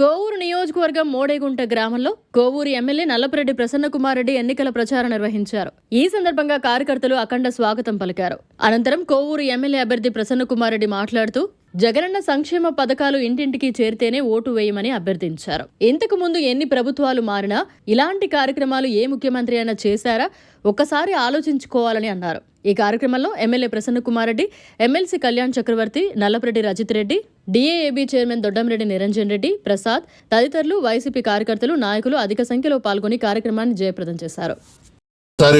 కోవూరు నియోజకవర్గం మోడేగుంట గ్రామంలో కోవూరు ఎమ్మెల్యే నల్లపరెడ్డి ప్రసన్నకుమార్ రెడ్డి ఎన్నికల ప్రచారం నిర్వహించారు. ఈ సందర్భంగా కార్యకర్తలు అఖండ స్వాగతం పలికారు. అనంతరం కోవూరు ఎమ్మెల్యే అభ్యర్థి ప్రసన్నకుమార్ రెడ్డి మాట్లాడుతూ జగనన్న సంక్షేమ పథకాలు ఇంటింటికి చేరితేనే ఓటు వేయమని అభ్యర్థించారు. ఇంతకు ముందు ఎన్ని ప్రభుత్వాలు మారినా ఇలాంటి కార్యక్రమాలు ఏ ముఖ్యమంత్రి అయినా చేశారా? ఒక్కసారి ఆలోచించుకోవాలని అన్నారు. ఈ కార్యక్రమంలో MLA Prasanna Kumar Reddy MLC Kalyan Chakravarthy Nallapareddy Rajith Reddy DAAB chairman Doddamreddy Niranjan Reddy Prasad తదితరులు వైసీపీ కార్యకర్తలు నాయకులు అధిక సంఖ్యలో పాల్గొని కార్యక్రమాన్ని జయప్రదం చేశారు.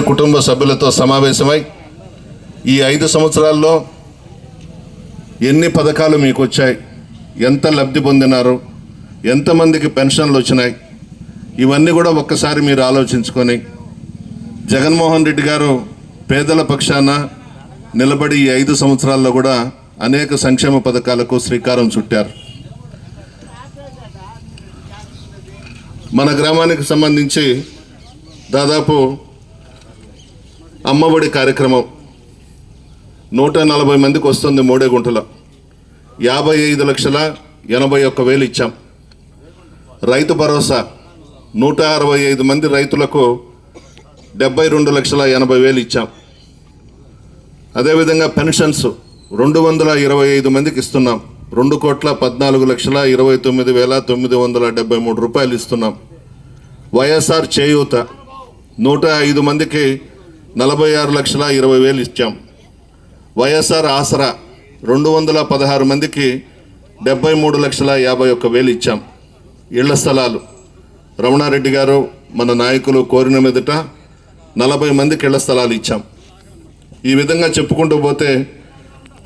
కుటుంబ సభ్యులతో సమావేశమై ఈ ఐదు సంవత్సరాల్లో ఎన్ని పథకాలు మీకు వచ్చాయి ఎంత లబ్ధి పొందినారు ఎంతమందికి పెన్షన్లు వచ్చినాయి ఇవన్నీ కూడా ఒక్కసారి మీరు ఆలోచించుకొని జగన్మోహన్ రెడ్డి గారు పేదల పక్షాన నిలబడి ఈ ఐదు సంవత్సరాల్లో కూడా అనేక సంక్షేమ పథకాలకు శ్రీకారం చుట్టారు. మన గ్రామానికి సంబంధించి దాదాపు అమ్మఒడి కార్యక్రమం నూట నలభై మందికి వస్తుంది మోడేగుంటలో. యాభై ఐదు లక్షల ఎనభై ఒక్క వేలు ఇచ్చాం. రైతు భరోసా నూట అరవై ఐదు మంది రైతులకు డెబ్బై రెండు లక్షల ఎనభై వేలు ఇచ్చాం. అదేవిధంగా పెన్షన్స్ రెండు వందల ఇరవై ఐదు మందికి ఇస్తున్నాం. రెండు కోట్ల పద్నాలుగు లక్షల ఇరవై తొమ్మిది వేల తొమ్మిది వందల డెబ్బై మూడు రూపాయలు ఇస్తున్నాం. వైఎస్ఆర్ చేయూత నూట ఐదు మందికి నలభై ఆరు లక్షల ఇరవై వేలు ఇచ్చాం. వైఎస్ఆర్ ఆసరా రెండు వందల పదహారు మందికి డెబ్బై మూడు లక్షల యాభై ఒక్క వేలు ఇచ్చాం. ఇళ్ళ స్థలాలు. రమణారెడ్డి గారు మన నాయకులు కోరిన మీదట నలభై మందికి ఇళ్ళ స్థలాలు ఇచ్చాం. ఈ విధంగా చెప్పుకుంటూ పోతే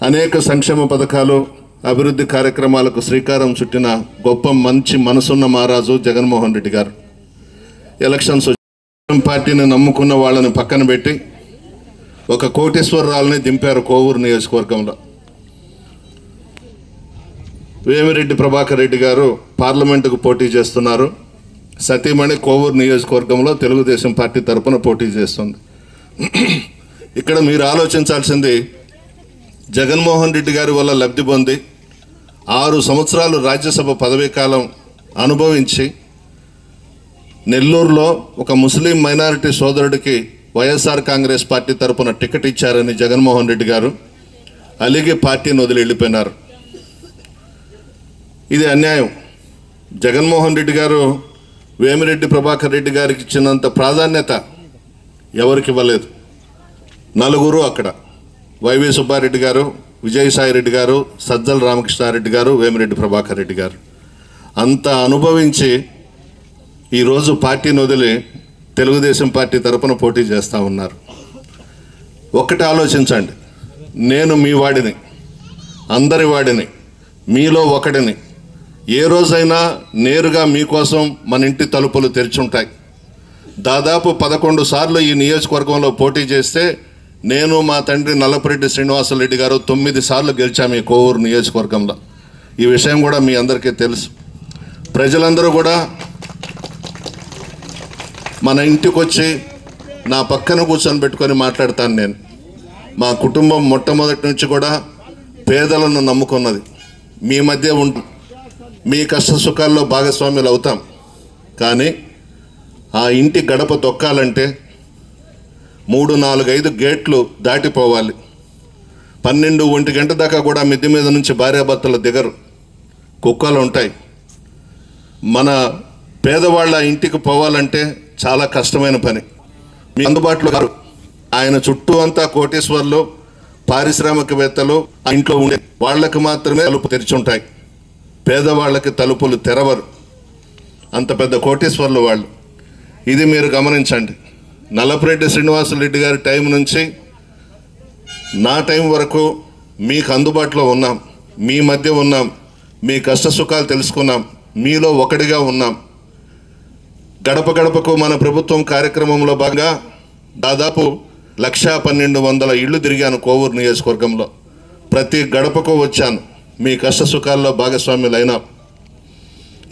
అనేక సంక్షేమ పథకాలు అభివృద్ధి కార్యక్రమాలకు శ్రీకారం చుట్టిన గొప్ప మంచి మనసున్న మహారాజు జగన్మోహన్ రెడ్డి గారు. ఎలక్షన్స్ పార్టీని నమ్ముకున్న వాళ్ళని పక్కన పెట్టి ఒక కోటేశ్వరరావుని దింపారు కోవూరు నియోజకవర్గంలో. వేమిరెడ్డి ప్రభాకర్ రెడ్డి గారు పార్లమెంటుకు పోటీ చేస్తున్నారు. సతీమణి కోవూరు నియోజకవర్గంలో తెలుగుదేశం పార్టీ తరపున పోటీ చేస్తుంది. ఇక్కడ మీరు ఆలోచించాల్సింది జగన్మోహన్ రెడ్డి గారి వల్ల లబ్ధి పొంది ఆరు సంవత్సరాలు రాజ్యసభ పదవీ కాలం అనుభవించి నెల్లూరులో ఒక ముస్లిం మైనారిటీ సోదరుడికి వైఎస్ఆర్ కాంగ్రెస్ పార్టీ తరపున టికెట్ ఇచ్చారని జగన్మోహన్ రెడ్డి గారు అలిగి పార్టీని వదిలి వెళ్ళిపోయినారు. ఇది అన్యాయం. జగన్మోహన్ రెడ్డి గారు వేమిరెడ్డి ప్రభాకర్ రెడ్డి గారికి ఇచ్చినంత ప్రాధాన్యత ఎవరికి ఇవ్వలేదు. నలుగురు అక్కడ. వైవి సుబ్బారెడ్డి గారు విజయసాయి రెడ్డి గారు సజ్జల రామకృష్ణారెడ్డి గారు వేమిరెడ్డి ప్రభాకర్ రెడ్డి గారు. అంత అనుభవించి ఈరోజు పార్టీని వదిలి తెలుగుదేశం పార్టీ తరపున పోటీ చేస్తూ ఉన్నారు. ఒక్కటి ఆలోచించండి. నేను మీ వాడిని అందరి వాడిని మీలో ఒకడిని. ఏ రోజైనా నేరుగా మీకోసం మన ఇంటి తలుపులు తెరిచుంటాయి దాదాపు పదకొండు సార్లు ఈ నియోజకవర్గంలో పోటీ చేస్తే నేను మా తండ్రి నల్లపురెడ్డి శ్రీనివాసరెడ్డి గారు తొమ్మిది సార్లు గెలిచాము ఈ కోవూరు నియోజకవర్గంలో. ఈ విషయం కూడా మీ అందరికీ తెలుసు. ప్రజలందరూ కూడా మన ఇంటికి వచ్చి నా పక్కన కూర్చొని పెట్టుకొని మాట్లాడతాను నేను. మా కుటుంబం మొట్టమొదటి నుంచి కూడా పేదలను నమ్ముకున్నది. మీ మధ్య ఉంటు మీ కష్ట సుఖాల్లో భాగస్వాములు అవుతాం. కానీ ఆ ఇంటి గడప తొక్కాలంటే మూడు నాలుగైదు గేట్లు దాటిపోవాలి. పన్నెండు ఒంటి గంట దాకా కూడా మిద్ది మీద నుంచి భార్యాభర్తలు దిగరు. కుక్కలు ఉంటాయి. మన పేదవాళ్ళ ఇంటికి పోవాలంటే చాలా కష్టమైన పని. మీ అందుబాటులో గారు ఆయన చుట్టూ అంతా కోటేశ్వర్లు పారిశ్రామికవేత్తలు ఆ ఇంట్లో ఉండే వాళ్ళకి మాత్రమే తలుపు తెరిచి ఉంటాయి పేదవాళ్ళకి తలుపులు తెరవరు. అంత పెద్ద కోటేశ్వర్లు వాళ్ళు. ఇది మీరు గమనించండి. నల్లపురెడ్డి శ్రీనివాసరెడ్డి గారి టైం నుంచి నా టైం వరకు మీకు అందుబాటులో ఉన్నాం మీ మధ్య ఉన్నాం మీ కష్ట సుఖాలు తెలుసుకున్నాం మీలో ఒకటిగా ఉన్నాం. గడప గడపకు మన ప్రభుత్వం కార్యక్రమంలో భాగంగా దాదాపు లక్షా పన్నెండు వందల ఇళ్ళు తిరిగాను కోవూరు నియోజకవర్గంలో. ప్రతి గడపకు వచ్చాను మీ కష్ట సుఖాల్లో భాగస్వాములైనా.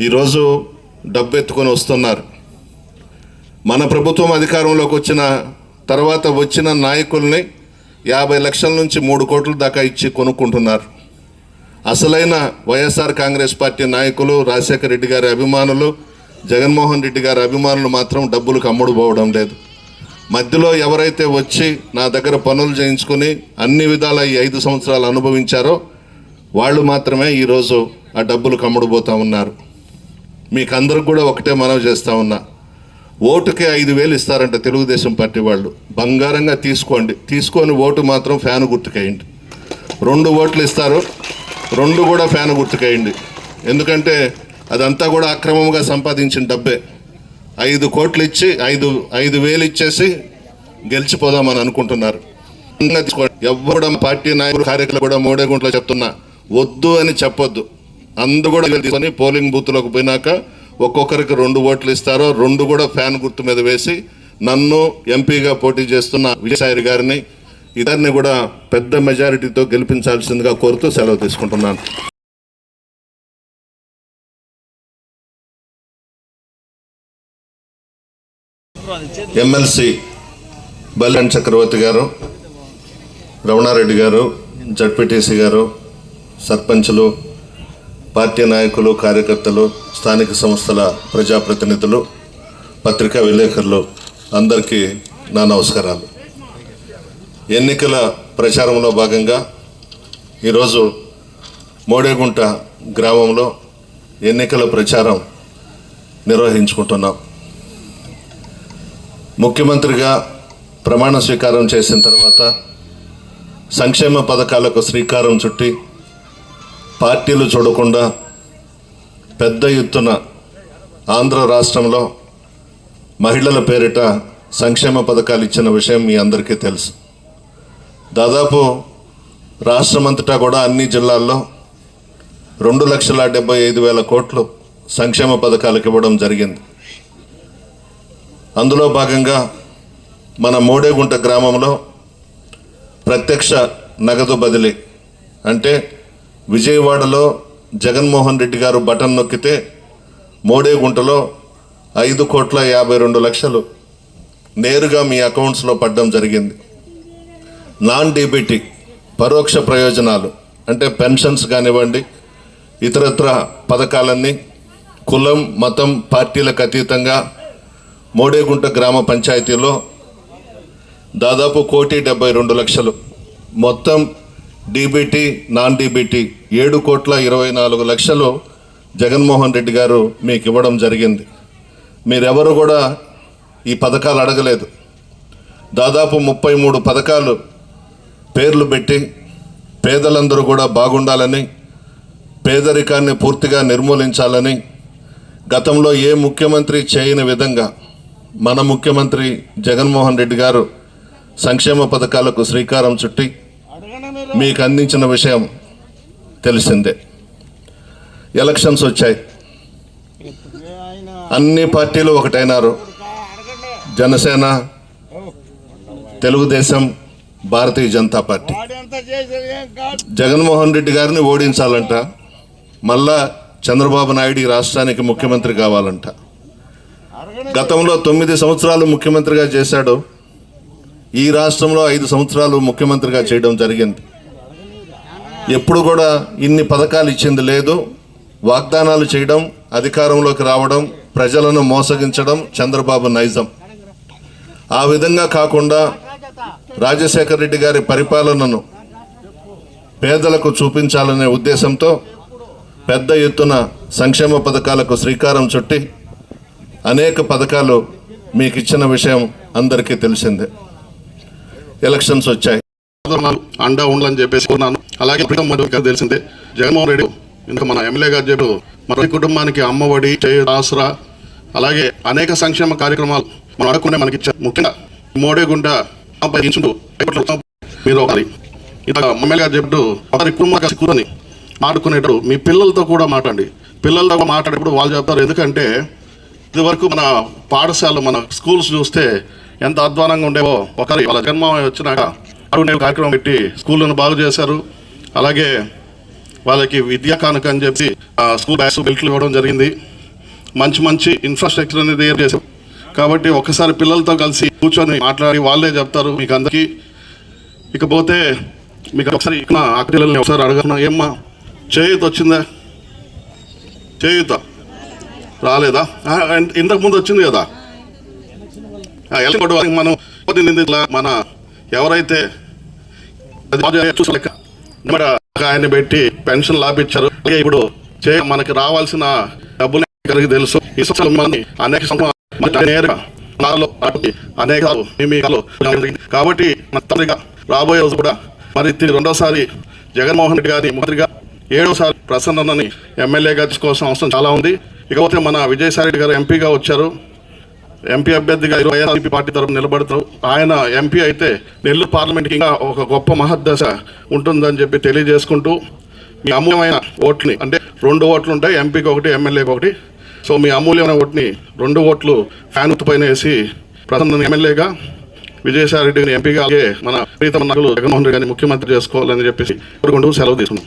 ఈరోజు డబ్బెత్తుకొని వస్తున్నారు. మన ప్రభుత్వం అధికారంలోకి వచ్చిన తర్వాత వచ్చిన నాయకుల్ని యాభై లక్షల నుంచి మూడు కోట్ల దాకా ఇచ్చి కొనుక్కుంటున్నారు. అసలైన వైఎస్ఆర్ కాంగ్రెస్ పార్టీ నాయకులు రాజశేఖర రెడ్డి గారి అభిమానులు జగన్మోహన్ రెడ్డి గారి అభిమానులు మాత్రం డబ్బులకు అమ్ముడు పోవడం లేదు. మధ్యలో ఎవరైతే వచ్చి నా దగ్గర పనులు చేయించుకుని అన్ని విధాల ఈ ఐదు సంవత్సరాలు అనుభవించారో వాళ్ళు మాత్రమే ఈరోజు ఆ డబ్బులు కమ్ముడుపోతా ఉన్నారు. మీకు అందరికి కూడా ఒకటే మనవి చేస్తూ ఉన్నా. ఓటుకే ఐదు వేలు ఇస్తారంట తెలుగుదేశం పార్టీ వాళ్ళు. బంగారంగా తీసుకోండి. తీసుకొని ఓటు మాత్రం ఫ్యాన్ గుర్తుకేయండి. రెండు ఓట్లు ఇస్తారు. రెండు కూడా ఫ్యాన్ గుర్తుకేయండి. ఎందుకంటే అదంతా కూడా అక్రమంగా సంపాదించిన డబ్బే. ఐదు కోట్లు ఇచ్చి ఐదు ఐదు వేలు ఇచ్చేసి గెలిచిపోదామని అనుకుంటున్నారు. ఎవరు పార్టీ నాయకులు కార్యకర్తలు కూడా మూడే గుంట్లో చెప్తున్నా వద్దు అని చెప్పొద్దు. అందు కూడా తీసుకొని పోలింగ్ బూత్లోకి పోయినాక ఒక్కొక్కరికి రెండు ఓట్లు ఇస్తారో రెండు కూడా ఫ్యాన్ గుర్తు మీద వేసి నన్ను ఎంపీగా పోటీ చేస్తున్న విజయసాయి గారిని ఇద్దరిని కూడా పెద్ద మెజారిటీతో గెలిపించాల్సిందిగా కోరుతూ సెలవు తీసుకుంటున్నాను. ఎమ్మెల్సీ బల్లాన్ చక్రవర్తి గారు రమణారెడ్డి గారు జడ్పీటీసీ గారు సర్పంచ్లు పార్టీ నాయకులు కార్యకర్తలు స్థానిక సంస్థల ప్రజాప్రతినిధులు పత్రికా విలేకరులు అందరికీ నా నమస్కారాలు. ఎన్నికల ప్రచారంలో భాగంగా ఈరోజు మోడేగుంట గ్రామంలో ఎన్నికల ప్రచారం నిర్వహించుకుంటున్నాం. ముఖ్యమంత్రిగా ప్రమాణ స్వీకారం చేసిన తర్వాత సంక్షేమ పథకాలకు శ్రీకారం చుట్టి పార్టీలు చూడకుండా పెద్ద ఎత్తున ఆంధ్ర రాష్ట్రంలో మహిళల పేరిట సంక్షేమ పథకాలు ఇచ్చిన విషయం మీ అందరికీ తెలుసు. దాదాపు రాష్ట్రమంతటా కూడా అన్ని జిల్లాల్లో రెండు లక్షల డెబ్బై ఐదు వేల కోట్లు సంక్షేమ పథకాలకు ఇవ్వడం జరిగింది. అందులో భాగంగా మన మోడేగుంట గ్రామంలో ప్రత్యక్ష నగదు బదిలీ అంటే విజయవాడలో జగన్మోహన్ రెడ్డి గారు బటన్ నొక్కితే మోడేగుంటలో ఐదు కోట్ల యాభై రెండు లక్షలు నేరుగా మీ అకౌంట్స్లో పడడం జరిగింది. నాన్ డీబీటీ పరోక్ష ప్రయోజనాలు అంటే పెన్షన్స్ కానివ్వండి ఇతరత్ర పథకాలన్నీ కులం మతం పార్టీలకు అతీతంగా మోడేగుంట గ్రామ పంచాయతీలో దాదాపు కోటి డెబ్బై రెండు లక్షలు. మొత్తం డీబీటీ నాన్ డీబీటీ ఏడు కోట్ల ఇరవై నాలుగు లక్షలు జగన్మోహన్ రెడ్డి గారు మీకు ఇవ్వడం జరిగింది. మీరెవరు కూడా ఈ పథకాలు అడగలేదు. దాదాపు ముప్పై మూడు పథకాలు పేర్లు పెట్టి పేదలందరూ కూడా బాగుండాలని పేదరికాన్ని పూర్తిగా నిర్మూలించాలని గతంలో ఏ ముఖ్యమంత్రి చేయని విధంగా మన ముఖ్యమంత్రి జగన్మోహన్ రెడ్డి గారు సంక్షేమ పథకాలకు శ్రీకారం చుట్టి మీకు అందించిన విషయం తెలిసిందే. ఎలక్షన్స్ వచ్చాయి. అన్ని పార్టీలు ఒకటైనారు. జనసేన తెలుగుదేశం భారతీయ జనతా పార్టీ. జగన్మోహన్ రెడ్డి గారిని ఓడించాలంట. మళ్ళా చంద్రబాబు నాయుడు ఈ రాష్ట్రానికి ముఖ్యమంత్రి కావాలంట. గతంలో తొమ్మిది సంవత్సరాలు ముఖ్యమంత్రిగా చేశాడు. ఈ రాష్ట్రంలో ఐదు సంవత్సరాలు ముఖ్యమంత్రిగా చేయడం జరిగింది. ఎప్పుడు కూడా ఇన్ని పథకాలు ఇచ్చింది లేదు. వాగ్దానాలు చేయడం అధికారంలోకి రావడం ప్రజలను మోసగించడం చంద్రబాబు నైజం. ఆ విధంగా కాకుండా రాజశేఖర రెడ్డి గారి పరిపాలనను పేదలకు చూపించాలనే ఉద్దేశంతో పెద్ద ఎత్తున సంక్షేమ పథకాలకు శ్రీకారం చుట్టి అనేక పథకాలు మీకు ఇచ్చిన విషయం అందరికీ తెలిసిందే. ఎలక్షన్స్ వచ్చాయి. అండా ఉండాలని చెప్పేసి కోరున్నాను అలాగే ప్రీతం మధు తెలిసిందే జగన్మోహన్ రెడ్డి ఇంకా మన ఎమ్మెల్యే గారు చెప్పారు మన కుటుంబానికి అమ్మఒడి చేయ ఆసరా అలాగే అనేక సంక్షేమ కార్యక్రమాలు మనం అడగకుండా మనకి ముఖ్యంగా మోడేగుంట ఆపై ఇంచుంటూ మీరు ఒకరి ఇలా ఎమ్మెల్యే గారు చెప్తూ ఒకరి కుటుంబం ఆడుకునేటప్పుడు మీ పిల్లలతో కూడా మాట్లాడండి. పిల్లలతో మాట్లాడేటప్పుడు వాళ్ళు చెప్తారు. ఎందుకంటే ఇదివరకు మన పాఠశాల మన స్కూల్స్ చూస్తే ఎంత అధ్వానంగా ఉండేవో ఒకరి వాళ్ళ జన్మ వచ్చినాక అడుగునే కార్యక్రమం పెట్టి స్కూళ్ళను బాగు చేశారు. అలాగే వాళ్ళకి విద్యా కానుక అని చెప్పి ఆ, స్కూల్ బ్యాగ్స్ బెల్ట్లు ఇవ్వడం జరిగింది. మంచి మంచి ఇన్ఫ్రాస్ట్రక్చర్ అనేది తయారు చేశారు. కాబట్టి ఒకసారి పిల్లలతో కలిసి కూర్చొని మాట్లాడి వాళ్ళే చెప్తారు మీకు అందరికీ. ఇకపోతే మీకు ఒకసారి ఇక్కడ ఒకసారి అడగను. ఏమ్మా చేయూత వచ్చిందా? చేయూత రాలేదా? ఇంతకు ముందు వచ్చింది కదా? ఆ, మనం మన ఎవరైతే అది ఆయన్ని పెట్టి పెన్షన్ లాభించారు. అలాగే ఇప్పుడు చే మనకి రావాల్సిన డబ్బులు కలిగి తెలుసు. ఈ సంవత్సరం అనేక నేరుగా అనేక కాబట్టి మన రాబోయే రోజు కూడా మరి రెండోసారి జగన్మోహన్ రెడ్డి గారి మంత్రిగా ఏడోసారి ప్రసన్నని ఎమ్మెల్యేగా తీసుకోవాల్సిన అవసరం చాలా ఉంది. ఇకపోతే మన విజయసాయి రెడ్డి గారు ఎంపీగా వచ్చారు. ఎంపీ అభ్యర్థిగా వైఎస్ఆర్సీపీ పార్టీ తరఫున నిలబడతారు. ఆయన ఎంపీ అయితే నెల్లూరు పార్లమెంట్కి ఇంకా ఒక గొప్ప మహద్దశ ఉంటుందని చెప్పి తెలియజేసుకుంటూ మీ అమూల్యమైన ఓట్ని అంటే రెండు ఓట్లు ఉంటాయి ఎంపీకి ఒకటి ఎమ్మెల్యేకి ఒకటి. సో మీ అమూల్యమైన ఓట్ని రెండు ఓట్లు ఫ్యాన్ పైన వేసి ప్రధాన ఎమ్మెల్యేగా విజయసాయి రెడ్డిని ఎంపీగా అలాగే మన ప్రీతమ నగలు జగన్మోహన్ రెడ్డి గారిని ముఖ్యమంత్రి చేసుకోవాలని చెప్పేసి కోరుకుంటూ సెలవు తీసుకున్నాం